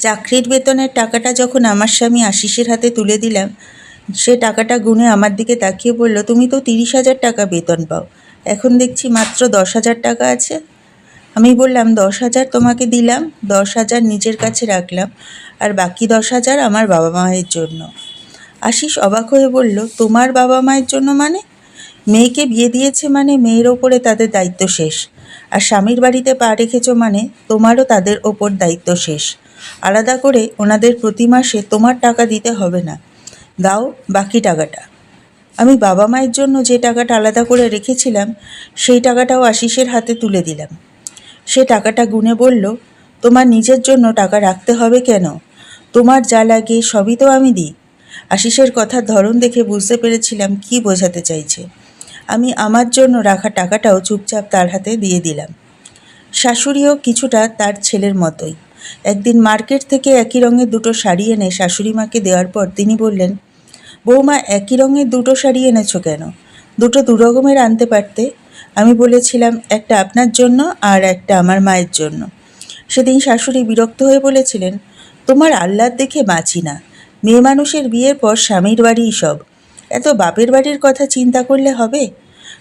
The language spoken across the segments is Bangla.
চাকরির বেতনের টাকাটা যখন আমার স্বামী আশিসের হাতে তুলে দিলাম, সে টাকাটা গুনে আমার দিকে তাকিয়ে বলল, তুমি তো তিরিশ হাজার টাকা বেতন পাও। এখন দেখছি মাত্র দশ হাজার টাকা আছে। আমি বললাম, দশ হাজার তোমাকে দিলাম, দশ হাজার নিজের কাছে রাখলাম, আর বাকি দশ হাজার আমার বাবা মায়ের জন্য। আশিস অবাক হয়ে বলল, তোমার বাবা মায়ের জন্য মানে? মেয়েকে বিয়ে দিয়েছে মানে মেয়ের ওপরে তাদের দায়িত্ব শেষ, আর স্বামীর বাড়িতে পা রেখেছো মানে তোমারও তাদের ওপর দায়িত্ব শেষ। আলাদা করে ওনাদের প্রতি মাসে তোমার টাকা দিতে হবে না। দাও বাকি টাকাটা। আমি বাবা মায়ের জন্য যে টাকাটা আলাদা করে রেখেছিলাম, সেই টাকাটাও আশিসের হাতে তুলে দিলাম। সে টাকাটা গুনে বলল, তোমার নিজের জন্য টাকা রাখতে হবে কেন? তোমার যা লাগে সবই তো আমি দিই। আশিসের কথার ধরন দেখে বুঝতে পেরেছিলাম কি বোঝাতে চাইছে। আমি আমার জন্য রাখা টাকাটাও চুপচাপ তার হাতে দিয়ে দিলাম। শাশুড়িও কিছুটা তার ছেলের মতোই। একদিন মার্কেট থেকে একই রঙের দুটো শাড়ি এনে শাশুড়ি মাকে দেওয়ার পর তিনি বললেন, বৌমা, একই রঙের দুটো শাড়ি এনেছো কেন? দুটো দুরকমের আনতে পারতে? আমি বলেছিলাম, একটা আপনার জন্য আর একটা আমার মায়ের জন্য। সেদিন শাশুড়ি বিরক্ত হয়ে বলেছিলেন, তোমার আহ্লাদ দেখে বাঁচি না। মেয়ে মানুষের বিয়ের পর স্বামীর বাড়িই সব। এত বাপের বাড়ির কথা চিন্তা করলে হবে?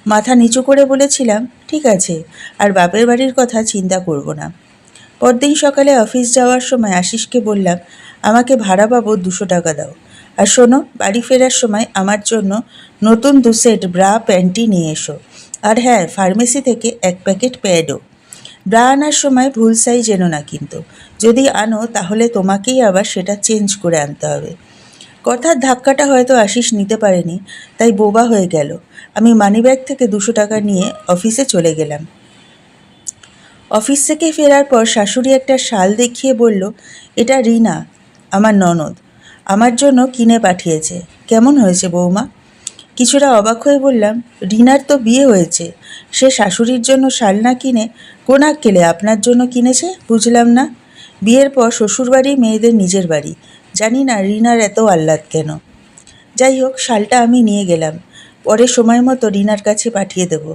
মাথা নিচু করে বলেছিলাম, ঠিক আছে, আর বাপের বাড়ির কথা চিন্তা করব না। পরদিন সকালে অফিস যাওয়ার সময় আশিসকে বললাম, আমাকে ভাড়া পাবো দুশো টাকা দাও। আর শোনো, বাড়ি ফেরার সময় আমার জন্য নতুন দু সেট ব্রা প্যান্টি নিয়ে এসো। আর হ্যাঁ ফার্মেসি থেকে এক প্যাকেট প্যাডও। ব্রা আনার সময় ভুল সাইজ এনো না কিন্তু। যদি আনো, তাহলে তোমাকেই আবার সেটা চেঞ্জ করে আনতে হবে। কথার ধাক্কাটা হয়তো আশিস নিতে পারেনি, তাই বোবা হয়ে গেল। আমি মানিব্যাগ থেকে দুশো টাকা নিয়ে অফিসে চলে গেলাম। অফিস থেকে ফেরার পর শাশুড়ি একটা শাল দেখিয়ে বলল, এটা রিনা, আমার ননদ। আমার জন্য কিনে পাঠিয়েছে। কেমন হয়েছে বৌমা? কিছুটা অবাক হয়ে বললাম, রিনার তো বিয়ে হয়েছে। সে শাশুড়ির জন্য শাল না কিনে কোন কেলে আপনার জন্য কিনেছে? বুঝলাম না। বিয়ের পর শ্বশুরবাড়ি, মেয়েদের নিজের বাড়ি। জানি না রিনার এত আহ্লাদ কেন। যাই হোক, শালটা আমি নিয়ে গেলাম। পরে সময় মতো রিনার কাছে পাঠিয়ে দেব।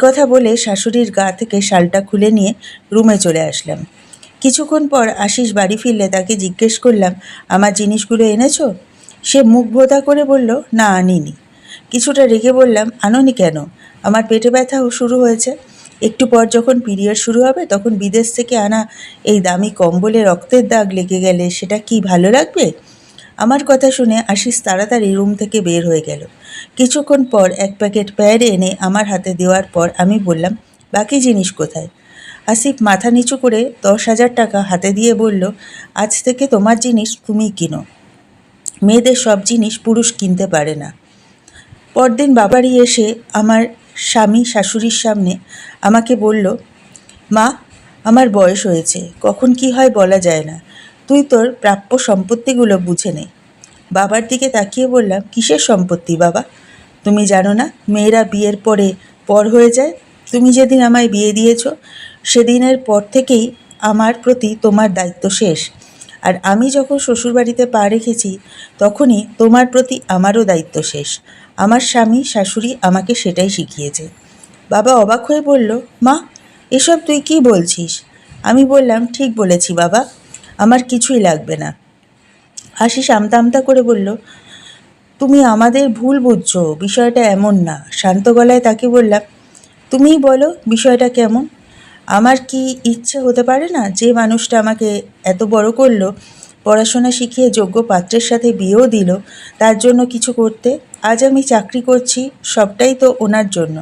কথা বলে শাশুড়ির গা থেকে শালটা খুলে নিয়ে রুমে চলে আসলাম। কিছুক্ষণ পর আশিস বাড়ি ফিরলে তাকে জিজ্ঞেস করলাম, আমার জিনিসগুলো এনেছো? সে মুখ ভোতা করে বলল, না, আনিনি। কিছুটা রেগে বললাম, আনোনি কেন? আমার পেটে ব্যথাও শুরু হয়েছে। একটু পর যখন পিরিয়ড শুরু হবে, তখন বিদেশ থেকে আনা এই দামি কম্বলে রক্তের দাগ লেগে গেলে সেটা কি ভালো লাগবে? আমার কথা শুনে আশিস তাড়াতাড়ি রুম থেকে বের হয়ে গেল। কিছুক্ষণ পর এক প্যাকেট প্যাড এনে আমার হাতে দেওয়ার পর আমি বললাম, বাকি জিনিস কোথায়? আসিফ মাথা নিচু করে দশ হাজার টাকা হাতে দিয়ে বলল, আজ থেকে তোমার জিনিস তুমি কিনো। মেয়েদের সব জিনিস পুরুষ কিনতে পারে না। পরদিন বাবারই এসে আমার স্বামী শাশুড়ির সামনে আমাকে বলল, মা, আমার বয়স হয়েছে। কখন কি হয় বলা যায় না। তুই তোর প্রাপ্য সম্পত্তিগুলো বুঝে নে। বাবার দিকে তাকিয়ে বললাম, কিসের সম্পত্তি বাবা? তুমি জানো না, মেয়েরা বিয়ের পরে পর হয়ে যায়। তুমি যেদিন আমায় বিয়ে দিয়েছ, সেদিনের পর থেকেই আমার প্রতি তোমার দায়িত্ব শেষ। আর আমি যখন শ্বশুরবাড়িতে পা রেখেছি, তখনই তোমার প্রতি আমারও দায়িত্ব শেষ। আমার স্বামী, শাশুড়ি আমাকে সেটাই শিখিয়েছে। বাবা অবাক হয়ে বলল, মা, এসব তুই কি বলছিস? আমি বললাম, ঠিক বলেছি বাবা। আমার কিছুই লাগবে না। আশিস আমতা আমতা করে বলল, তুমি আমাদের ভুল বুঝছ, বিষয়টা এমন না। শান্ত গলায় তাকে বললাম, তুমিই বলো বিষয়টা কেমন? আমার কি ইচ্ছে হতে পারে না যে মানুষটা আমাকে এত বড় করল, পড়াশোনা শিখিয়ে যোগ্য পাত্রের সাথে বিয়েও দিল, তার জন্য কিছু করতে? আজ আমি চাকরি করছি, সবটাই তো ওনার জন্য।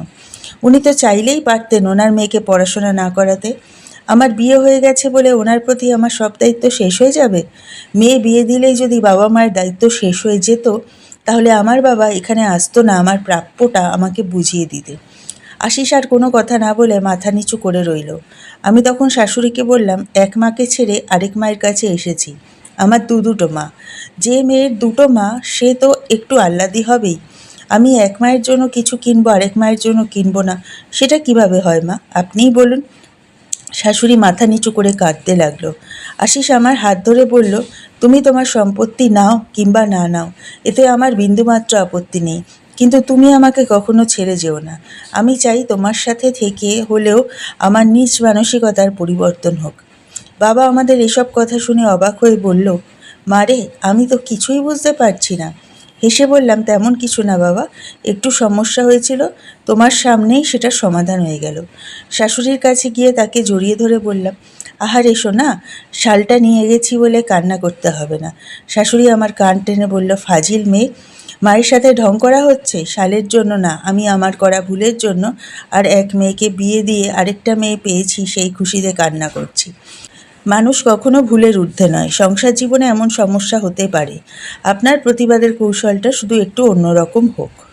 উনি তো চাইলেই পারতেন ওনার মেয়েকে পড়াশোনা না করাতে। আমার বিয়ে হয়ে গেছে বলে ওনার প্রতি আমার সব দায়িত্ব শেষ হয়ে যাবে? মেয়ে বিয়ে দিলেই যদি বাবা মায়ের দায়িত্ব শেষ হয়ে যেত, তাহলে আমার বাবা এখানে আসতো না, আমার প্রাপ্যটা আমাকে বুঝিয়ে দিতে। আশিস আর কোনো কথা না বলে মাথা নিচু করে রইল। আমি তখন শাশুড়িকে বললাম, এক মাকে ছেড়ে আরেক মায়ের কাছে এসেছি। আমার দু দুটো মা। যে মেয়ের দুটো মা, সে তো একটু আহ্লাদি হবেই। আমি এক মায়ের জন্য কিছু কিনবো, আরেক মায়ের জন্য কিনবো না। সেটা কীভাবে হয় মা? আপনিই বলুন। শাশুড়ি মাথা নিচু করে কাঁদতে লাগল। আশিস আমার হাত ধরে বলল, তুমি তোমার সম্পত্তি নাও কিংবা না নাও, এতে আমার বিন্দুমাত্র আপত্তি নেই। কিন্তু তুমি আমাকে কখনো ছেড়ে যেও না। আমি চাই তোমার সাথে থেকে হলেও আমার নিজ মানসিকতার পরিবর্তন হোক। বাবা আমাদের এসব কথা শুনে অবাক হয়ে বলল মারে আমি তো কিছুই বুঝতে পারছি না। হেসে বললাম, তেমন কিছু না বাবা, একটু সমস্যা হয়েছিল, তোমার সামনেই সেটার সমাধান হয়ে গেল। শাশুড়ির কাছে গিয়ে তাকে জড়িয়ে ধরে বললাম আহার এসো না শালটা নিয়ে গেছি বলে কান্না করতে হবে না। শাশুড়ি আমার কান টেনে বলল, ফাজিল মেয়ে, মায়ের সাথে ঢং করা হচ্ছে? শালের জন্য না, আমি আমার করা ভুলের জন্য আর এক মেয়েকে বিয়ে দিয়ে আরেকটা মেয়ে পেয়েছি, সেই খুশিতে কান্না করছি। মানুষ কখনো ভুলের ঊর্ধ্বে নয়। সংসার জীবনে এমন সমস্যা হতে পারে। আপনার প্রতিবাদের কৌশলটা শুধু একটু অন্যরকম হোক।